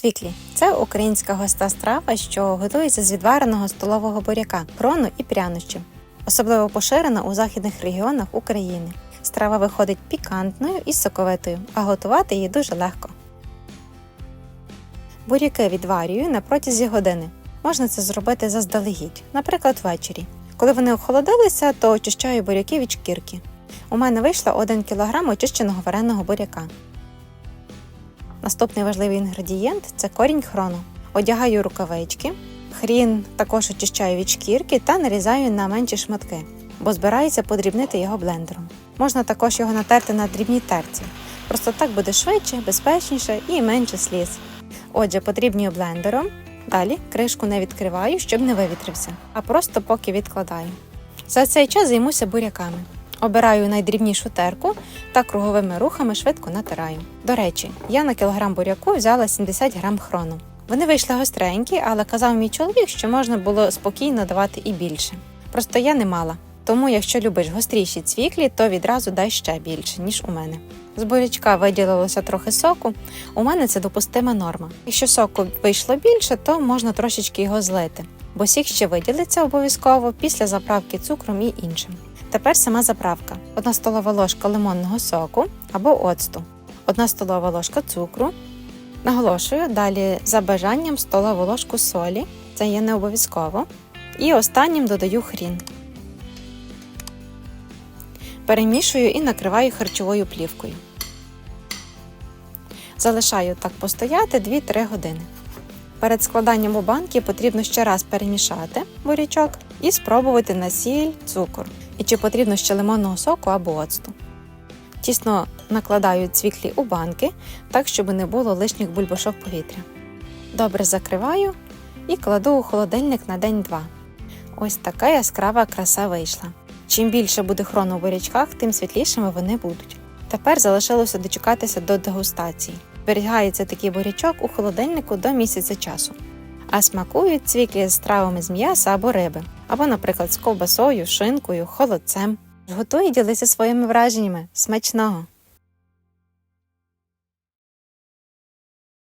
Цвіклі це українська густа страва, що готується з відвареного столового буряка, хрону і прянощів. Особливо поширена у західних регіонах України. Страва виходить пікантною і соковитою, а готувати її дуже легко. Буряки відварюю на протязі години. Можна це зробити заздалегідь, наприклад, ввечері. Коли вони охолодилися, то очищаю буряки від шкірки. У мене вийшло 1 кг очищеного вареного буряка. Наступний важливий інгредієнт це корінь хрону. Одягаю рукавички, хрін також очищаю від шкірки та нарізаю на менші шматки, бо збирається подрібнити його блендером. Можна також його натерти на дрібній терці. Просто так буде швидше, безпечніше і менше сліз. Отже, подрібнюю блендером. Далі кришку не відкриваю, щоб не вивітрився, а просто поки відкладаю. За цей час займуся буряками. Обираю найдрібнішу терку та круговими рухами швидко натираю. До речі, я на кілограм буряку взяла 70 грам хрону. Вони вийшли гостренькі, але казав мій чоловік, що можна було спокійно давати і більше. Просто я не мала. Тому, якщо любиш гостріші цвіклі, то відразу дай ще більше, ніж у мене. З бурячка виділилося трохи соку. У мене це допустима норма. Якщо соку вийшло більше, то можна трошечки його злити, бо сік ще виділиться обов'язково після заправки цукром і іншим. Тепер сама заправка: 1 столова ложка лимонного соку або оцту, 1 столова ложка цукру. Наголошую далі за бажанням столову ложку солі, це є не обов'язково. І останнім додаю хрін. Перемішую і накриваю харчовою плівкою. Залишаю так постояти 2-3 години. Перед складанням у банки потрібно ще раз перемішати бурячок і спробувати на сіль, цукор. І чи потрібно ще лимонного соку або оцту. Тісно накладаю цвіклі у банки, так, щоб не було лишніх бульбашок повітря. Добре закриваю і кладу у холодильник на день-два. Ось така яскрава краса вийшла. Чим більше буде хрону у бурячках, тим світлішими вони будуть. Тепер залишилося дочекатися до дегустації. Зберігається такий бурячок у холодильнику до місяця часу. А смакують цвіклі з травами з м'яса або риби, або, наприклад, з ковбасою, шинкою, холодцем. Готуй і ділися своїми враженнями. Смачного!